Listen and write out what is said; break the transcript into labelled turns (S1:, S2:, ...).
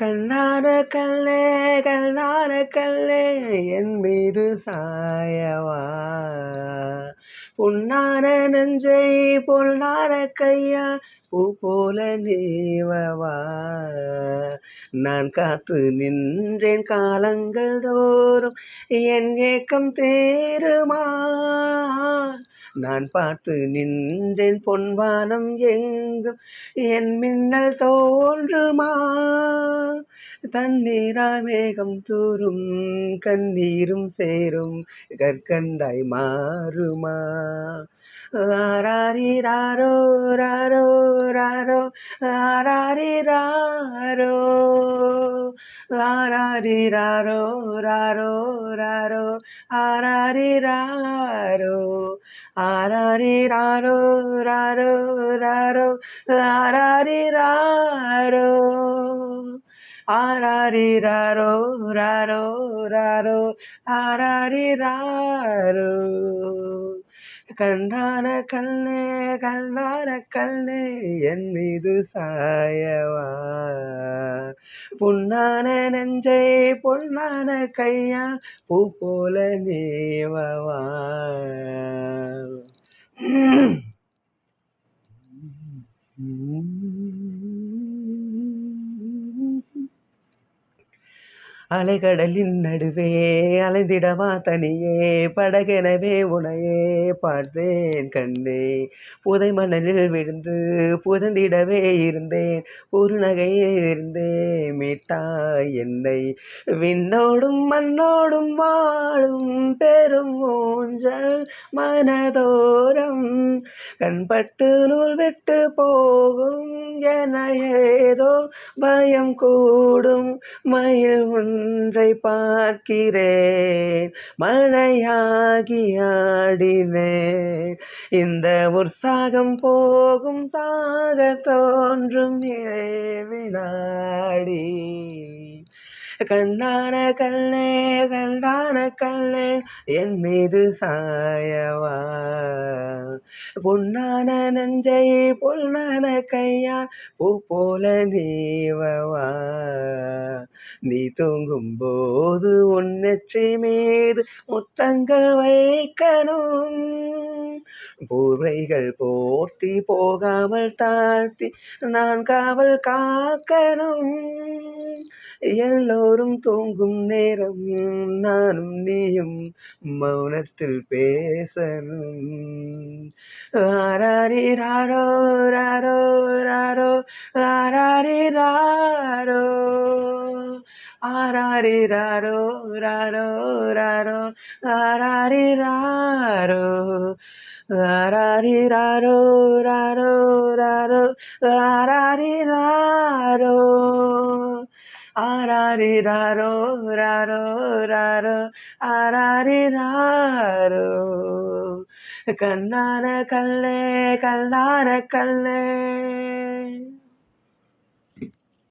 S1: கண்ணான கல்லே கண்ணான கல்லே என் மீது சாயவா? பொன்னான நெஞ்சை பொன்னான கையா பூ போல நீவவா? நான் காத்து நின்றேன் காலங்கள் தோறும் என் ஏக்கம் தேருமா? நான் பார்த்து நின்றேன் பொன்வானம் எங்கும். என் மின்னல் தோன்றுமா? தண்ணீரா மேகம் தூரும் கண்ணீரும் சேரும் கற்கண்டாய் மாறுமா? ஆராரிராரோ ராரோ ராரோ ஆராரிராரோ ஆராரிராரோ ராரோ ராரோ ஆராரிராரோ ra ro ra ro ra ro ra ra ra ro ஆராரி ராரோ ராரோ ராரோ ஆராரி ராரோ கண்டான கண்ணே கண்டான கண்ணே என் மீது சாயவா. பொன்னான நெஞ்சை பொன்னான கையா பூ போல நீவவா. அலைகடலின் நடுவே அலைந்திடவா தனியே படகெனவே உனையே பார்த்தேன் கண்ணே. புதை மணலில் விழுந்து புதந்திடவே இருந்தேன் ஒரு நகையே இருந்தே மீட்டாய் என்னை. விண்ணோடும் மண்ணோடும் வாழும் பெரும் ஊஞ்சல் மனதோரம் கண்பட்டு நூல் விட்டு போகும் என ஏதோ பயம் கூடும் மயில் உன் ஒன்றை பார்க்கிறேன். மழையாகி ஆடினேன். இந்த உற்சாகம் போகும் சாக தோன்றும் வினாடி கண்டான கண்ணே கண்டான கண்ணே என் மீது சாயவா. பொன்னான நஞ்சை பொன்னான கையா பூ போல நீவவா. நீ தூங்கும் போது உன்னெற்றி மீது முத்தங்கள் வைக்கணும். பூர்வைகள் போர்த்தி போகாமல் தாழ்த்தி நான் காவல் காக்கணும். எல்லோரும் தூங்கும் நேரம் நானும் நீயும் மௌனத்தில் பேசணும். ஆராரி ராரோ ராரோ ராரோ ஆராரி ராரோ. ஆராரி ராரோ ராரோ ராரோ ஆராரி ராரோ ஆராரி ராரோ ராரோ ராரோ ஆராரி ராரோ ஆராரி ராரோ ராரோ ராரோ ஆராரி ராரோ கண்ணார கல்லே கல்லார கல்லே